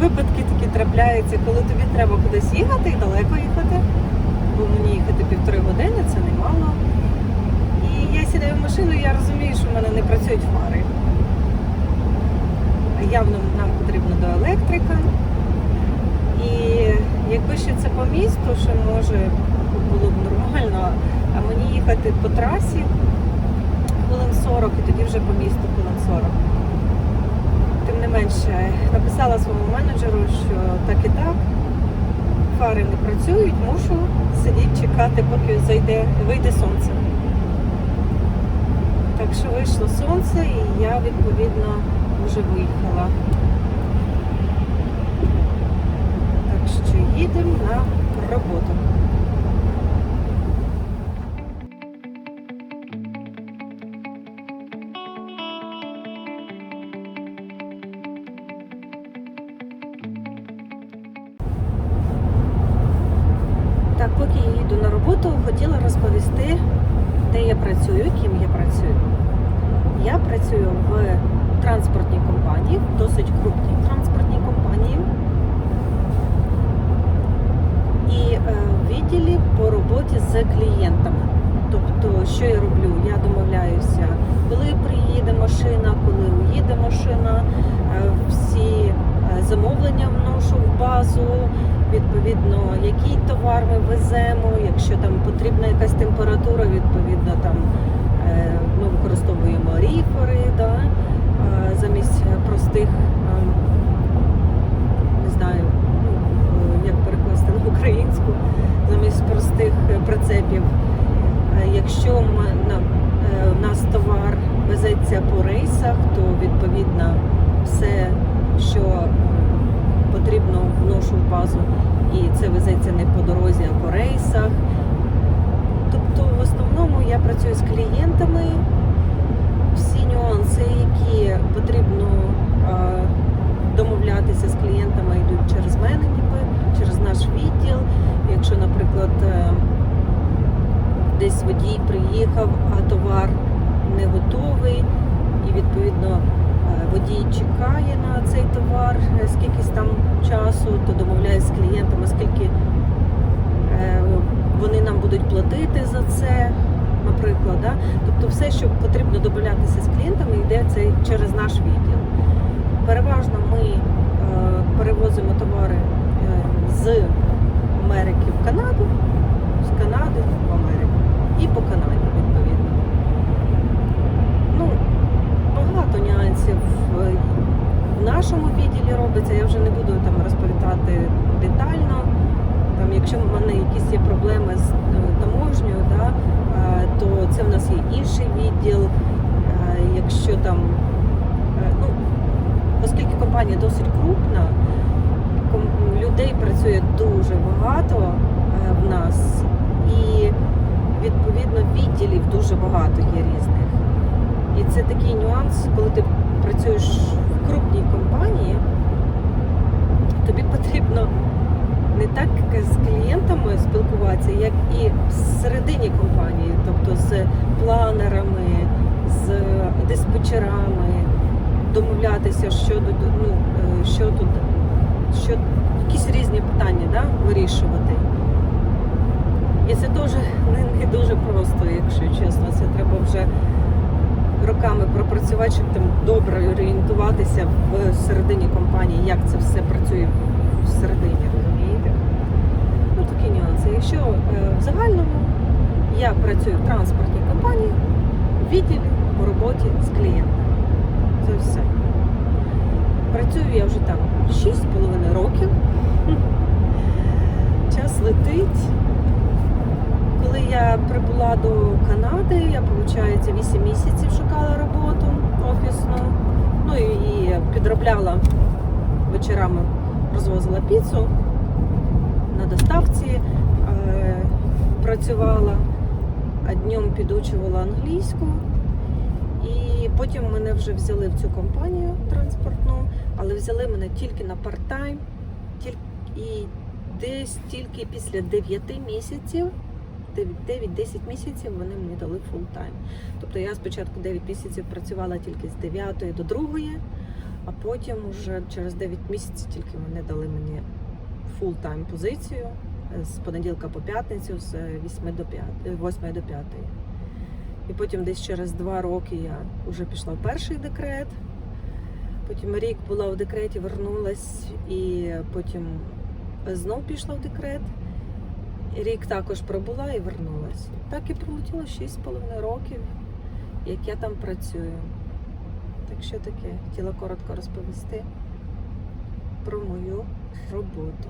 випадки такі трапляються, коли тобі треба кудись їхати і далеко їхати. Бо мені їхати півтори години, це немало. І я сідаю в машину, і я розумію, що в мене не працюють фари. Явно нам потрібно до електрика. І якби ще це по місту, що може було б нормально, а мені їхати по трасі хвилин 40 і тоді вже по місту хвилин 40. Не менше, написала своєму менеджеру, що так і так, фари не працюють, мушу сидіти чекати, поки зайде, вийде сонце. Так що вийшло сонце і я відповідно вже виїхала. Поки я їду на роботу, хотіла розповісти, де я працюю, ким я працюю. Я працюю в транспортній компанії, досить крупній транспортній компанії. І е, в відділі по роботі з клієнтами. Тобто, що я роблю? Я домовляюся, коли приїде машина, коли уїде машина, е, всі е, замовлення вношу в базу, відповідно, який товар ми веземо, якщо там потрібна якась температура, відповідно там е, ми використовуємо ріфери, да, е, замість простих, е, не знаю, ну, як перекласти на українську, замість простих прицепів. Якщо ми- нас товар везеться по рейсах, то відповідно все, що е, потрібно вношу в базу, і це везеться не по дорозі, а по рейсах. Тобто, в основному я працюю з клієнтами. Всі нюанси, які потрібно е, домовлятися з клієнтами, йдуть через мене, ніби через наш відділ. Якщо, наприклад, е, десь водій приїхав, а товар не готовий, і відповідно водій чекає на цей товар е, скількись там часу, то домовляюсь з клієнтами, скільки е, вони нам будуть платити за це, наприклад. Да? Тобто все, що потрібно домовлятися з клієнтами, йде це через наш відділ. Переважно ми е, перевозимо товари з Америки в Канаду, з Канади в Америку і по Канаді, відповідно. Ну, багато нюансів е, в нашому відділі робиться. Я вже не буду там розповідати детально. Там, якщо в мене якісь є проблеми з е, таможнею, да, е, то це в нас є інший відділ. Е, Якщо там, ну, оскільки компанія досить крупна, людей працює дуже багато в нас, і відповідно відділів дуже багато є різних. І це такий нюанс, коли ти працюєш крупній компанії, тобі потрібно не так з клієнтами спілкуватися, як і всередині компанії, тобто з планерами, з диспетчерами, домовлятися, що ну, е, що тут, що якісь різні питання да, вирішувати. І це теж не, не дуже просто, якщо чесно. Це треба вже роками пропрацювати, щоб добре орієнтуватися в середині компанії, як це все працює всередині, розумієте? Ну такі нюанси. Якщо е, в загальному я працюю в транспортній компанії, в відділі по роботі з клієнтами. Це все. Працюю я вже там 6,5 років. Час летить. Коли я прибула до Канади, я, виходить, 8 місяців шукала роботу офісну. Ну і, підробляла вечорами, розвозила піцу на доставці, е, працювала, а днем підучувала англійську. І потім мене вже взяли в цю компанію транспортну, але взяли мене тільки на парт-тайм. І десь тільки після 9 місяців 9-10 місяців вони мені дали фултайм. Тобто я спочатку 9 місяців працювала тільки з 9 до 2, а потім вже через 9 місяців тільки вони дали мені фултайм позицію е, з понеділка по п'ятницю з 8 до 5, 8 до 5. І потім десь через 2 роки я вже пішла в перший декрет. Потім рік була в декреті, вернулась і потім знов пішла в декрет. Рік також пробула і вернулась. Так і пролетіло 6,5 років, як я там працюю. Так що таке, хотіла коротко розповісти про мою роботу.